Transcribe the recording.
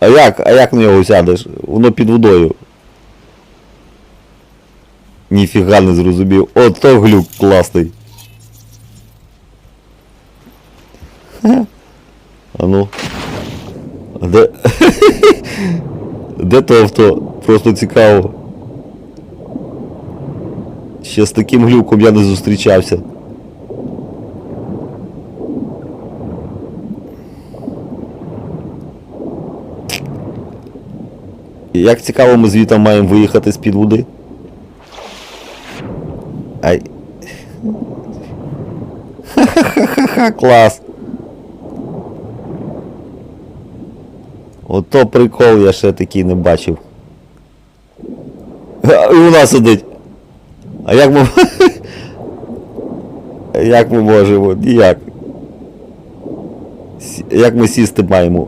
А як? А як на нього сядеш? Воно під водою. Ніфіга не зрозумів. О, то глюк класний. А ну. А Де. Де то авто? Просто цікаво. Ще з таким глюком я не зустрічався. Як цікаво, ми звідти маємо виїхати з-під води. Ай. Ха-ха-ха-ха, клас. Ото прикол я ще такий не бачив. І у нас сидить. А як ми. Як ми можемо? Ніяк. Як ми сісти маємо?